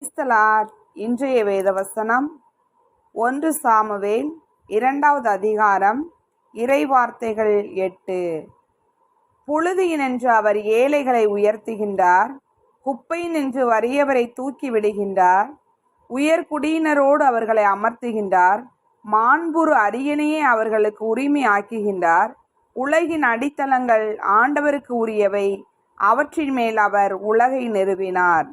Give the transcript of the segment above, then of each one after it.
கிறிஸ்தலார் இன்றைய வேதவசனம். ஒன்று சாமுவேல் இரண்டாவது அதிகாரம் இறைவார்த்தைகள் எட்டு. புழுதியினின்று அவர் ஏழைகளை உயர்த்துகின்றார். குப்பை நின்று வறியவரை தூக்கி விடுகின்றார். உயர்குடியினரோடு அவர்களை அமர்த்துகின்றார். மாண்புறு அரியணையே அவர்களுக்கு உரிமை ஆக்குகின்றார். உலகின் அடித்தளங்கள் ஆண்டவருக்கு உரியவை. அவற்றின் மேல் அவர் உலகை நிறுவினார்.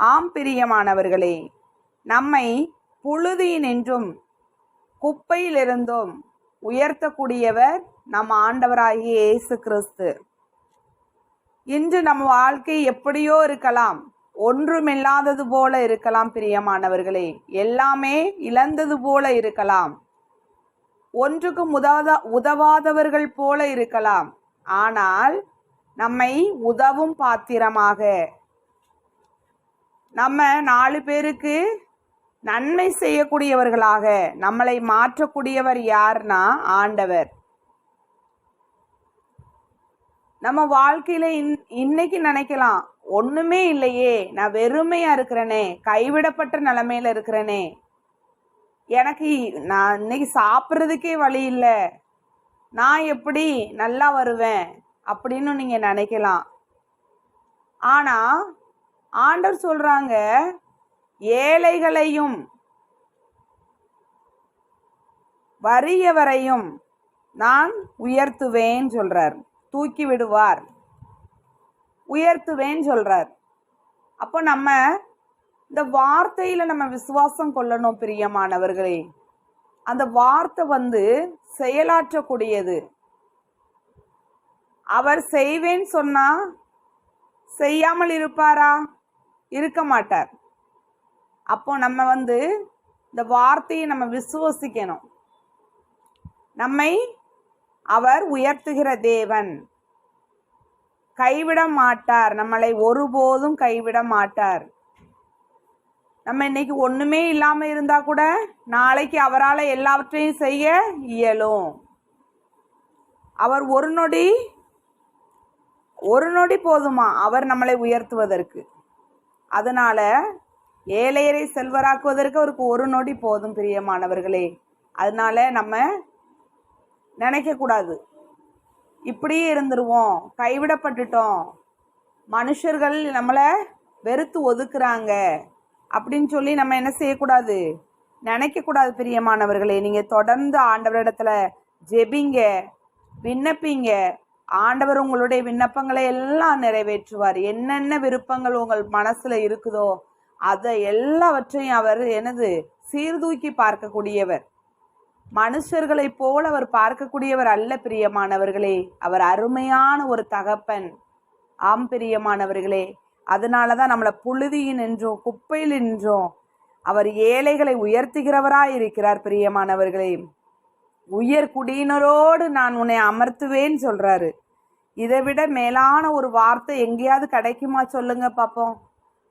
ஆம் பிரியமானவர்களே நம்மை புழுதியினின்றும் குப்பையிலிருந்தும் உயர்த்தக்கூடியவர் நம் ஆண்டவராகிய இயேசு கிறிஸ்து. இன்று நம்ம வாழ்க்கை எப்படியோ இருக்கலாம் ஒன்றுமில்லாதது போல இருக்கலாம் பிரியமானவர்களே எல்லாமே இழந்தது போல இருக்கலாம். ஒன்றுக்கும் உதவாத உதவாதவர்கள் போல இருக்கலாம் ஆனால் நம்மை உதவும் பாத்திரமாக நம்ம நாலு பேருக்கு நன்மை செய்யக்கூடியவர்களாக நம்மளை மாற்றக்கூடியவர் யார்னா ஆண்டவர். நம்ம வாழ்க்கையில இன் இன்னைக்கு நினைக்கலாம் ஒண்ணுமே இல்லையே நான் வெறுமையா இருக்கிறேனே கைவிடப்பட்ட நிலைமையில இருக்கிறேனே. எனக்கு நான் இன்னைக்கு சாப்பிட்றதுக்கே வழி இல்லை. நான் எப்படி நல்லா வருவேன் அப்படின்னு நீங்க நினைக்கலாம். ஆனா ஆண்டவர் சொல்றாங்க ஏழைகளையும் வறியவரையும் நான் உயர்த்துவேன் சொல்றார். தூக்கி விடுவார். உயர்த்துவேன் சொல்றார். அப்போ நம்ம இந்த வார்த்தையில நம்ம விசுவாசம் கொள்ளணும் பிரியமானவர்களே. அந்த வார்த்தை வந்து செயலாற்றக்கூடியது. அவர் செய்வேன் சொன்னா செய்யாமல் இருப்பாரா? இருக்க மாட்டார். அப்போ நம்ம வந்து இந்த வார்த்தையை நம்ம விசுவசிக்கணும். நம்மை அவர் உயர்த்துகிற தேவன். கைவிட மாட்டார். நம்மளை ஒருபோதும் கைவிட மாட்டார். நம்ம இன்னைக்கு ஒண்ணுமே இல்லாம இருந்தா கூட நாளைக்கு அவரால் எல்லாவற்றையும் செய்ய இயலும். அவர் ஒரு நொடி ஒரு நொடி போதுமா? அவர் நம்மளை உயர்த்துவதற்கு. அதனால ஏழையரை செல்வராக்குவதற்கு அவருக்கு ஒரு நொடி போதும் பிரியமானவர்களே. அதனால நம்ம நினைக்கக்கூடாது இப்படியே இருந்துருவோம். கைவிடப்பட்டுட்டோம். மனுஷர்கள் நம்மளை வெறுத்து ஒதுக்குறாங்க. அப்படின்னு சொல்லி நம்ம என்ன செய்யக்கூடாது? நினைக்கக்கூடாது பிரியமானவர்களே. நீங்கள் தொடர்ந்து ஆண்டவரிடத்துல ஜெபிங்க விண்ணப்பிங்க. ஆண்டவர் உங்களுடைய விண்ணப்பங்களை எல்லாம் நிறைவேற்றுவார். என்னென்ன விருப்பங்கள் உங்கள் மனசுல இருக்குதோ அதை எல்லாவற்றையும் அவர் எனது சீர்தூக்கி பார்க்கக்கூடியவர். மனுஷர்களைப் போல் அவர் பார்க்கக்கூடியவர் அல்ல பிரியமானவர்களே. அவர் அருமையான ஒரு தகப்பன். ஆம் பிரியமானவர்களே. அதனால தான் நம்மளை புழுதியில் என்றும் குப்பையில் என்றும் அவர் ஏழைகளை உயர்த்துகிறவராய் இருக்கிறார் பிரியமானவர்களே. உயர் குடியினரோடு நான் உன்னை அமர்த்துவேன் சொல்றாரு. இதை விட மேலான ஒரு வார்த்தை எங்கேயாவது கிடைக்குமா சொல்லுங்க பார்ப்போம்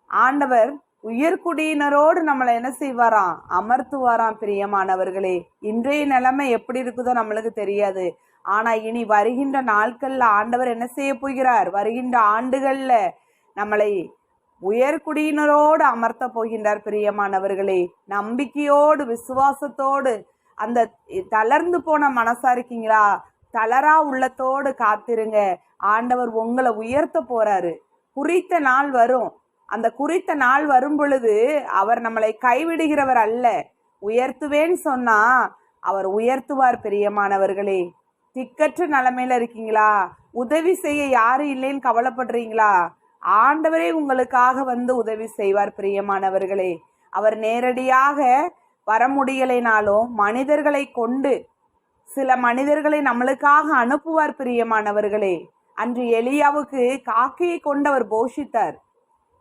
ஆண்டவர் உயர்குடியினரோடு நம்மளை என்ன செய்வாராம் அமர்த்துவாராம் பிரியமானவர்களே. இன்றைய நிலைமை எப்படி இருக்குதோ நம்மளுக்கு தெரியாது. ஆனா இனி வருகின்ற நாட்கள்ல ஆண்டவர் என்ன செய்ய போகிறார்? வருகின்ற ஆண்டுகள்ல நம்மளை உயர்குடியினரோடு அமர்த்த போகின்றார் பிரியமானவர்களே. நம்பிக்கையோடு விசுவாசத்தோடு அந்த தளர்ந்து போன மனசா இருக்கீங்களா? தளரா உள்ளத்தோடு காத்திருங்க. ஆண்டவர் உங்களை உயர்த்த போறாரு. குறித்த நாள் வரும். அந்த குறித்த நாள் வரும் பொழுது அவர் நம்மளை கைவிடுகிறவர் அல்ல. உயர்த்துவேன்னு சொன்னா அவர் உயர்த்துவார் பிரியமானவர்களே. திக்கற்ற நிலைமையில இருக்கீங்களா? உதவி செய்ய யாரும் இல்லைன்னு கவலைப்படுறீங்களா? ஆண்டவரே உங்களுக்காக வந்து உதவி செய்வார் பிரியமானவர்களே. அவர் நேரடியாக வர முடியலைனாலும் மனிதர்களை கொண்டு சில மனிதர்களை நம்மளுக்காக அனுப்புவார் பிரியமானவர்களே. அன்று எலியாவுக்கு காக்கையை கொண்டவர் போஷித்தார்.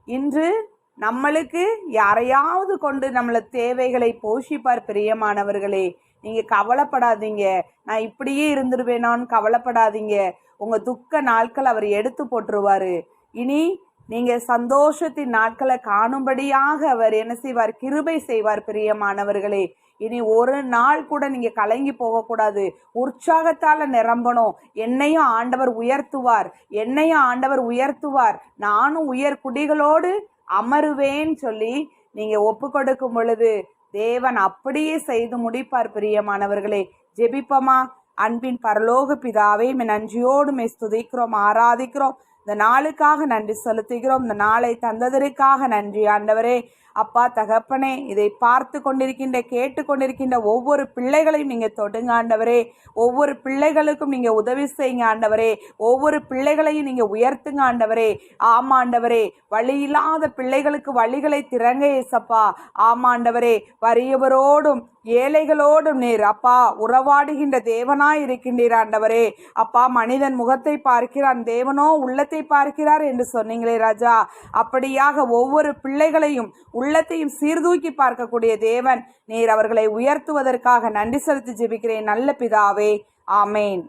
இன்று நம்மளுக்கு யாரையாவது கொண்டு நம்மள தேவைகளை போஷிப்பார் பிரியமானவர்களே. நீங்க கவலைப்படாதீங்க. நான் இப்படியே இருந்துருவேனான்னு கவலைப்படாதீங்க. உங்க துக்க நாட்கள் அவர் எடுத்து போட்டுருவாரு. இனி நீங்க சந்தோஷத்தின் நாட்களை காணும்படியாக அவர் என்ன செய்வார்? கிருபை செய்வார் பிரியமானவர்களே. இனி ஒரு நாள் கூட நீங்க கலங்கி போகக்கூடாது. உற்சாகத்தால நிரம்பணும். என்னையும் ஆண்டவர் உயர்த்துவார். என்னையும் ஆண்டவர் உயர்த்துவார். நானும் உயர் குடிகளோடு அமருவேன்னு சொல்லி நீங்க ஒப்பு கொடுக்கும் பொழுது தேவன் அப்படியே செய்து முடிப்பார் பிரியமானவர்களே. ஜெபிப்பமா? அன்பின் பரலோக பிதாவே நன்றியோடு மே ஸ்துதிக்கிறோம் ஆராதிக்கிறோம். இந்த நாளுக்காக நன்றி செலுத்துகிறோம். இந்த நாளை தந்ததற்காக நன்றி. ஆண்டவரே அப்பா தகப்பனே இதை பார்த்து கொண்டிருக்கின்ற கேட்டு கொண்டிருக்கின்ற ஒவ்வொரு பிள்ளைகளையும் நீங்கள் தொடுங்க ஆண்டவரே. ஒவ்வொரு பிள்ளைகளுக்கும் நீங்கள் உதவி செய்யுங்க ஆண்டவரே. ஒவ்வொரு பிள்ளைகளையும் நீங்கள் உயர்த்துங்க ஆண்டவரே. ஆமா ஆண்டவரே. வழி இல்லாத பிள்ளைகளுக்கு வழிகளை திறங்க ஏசப்பா. ஆமா ஆண்டவரே. வறியவரோடும் ஏழைகளோடும் நீர். அப்பா உறவாடுகின்ற தேவனாய் இருக்கின்றீர் ஆண்டவரே. அப்பா மனிதன் முகத்தை பார்க்கிறான். தேவனோ உள்ளத்தை பார்க்கிறார் என்று சொன்னீங்களே ராஜா. அப்படியாக ஒவ்வொரு பிள்ளைகளையும் உள்ளத்தையும் சீர்தூக்கி பார்க்கக்கூடிய தேவன். நீர் அவர்களை உயர்த்துவதற்காக நன்றி செலுத்தி ஜெபிக்கிறேன். நல்ல பிதாவே. ஆமேன்.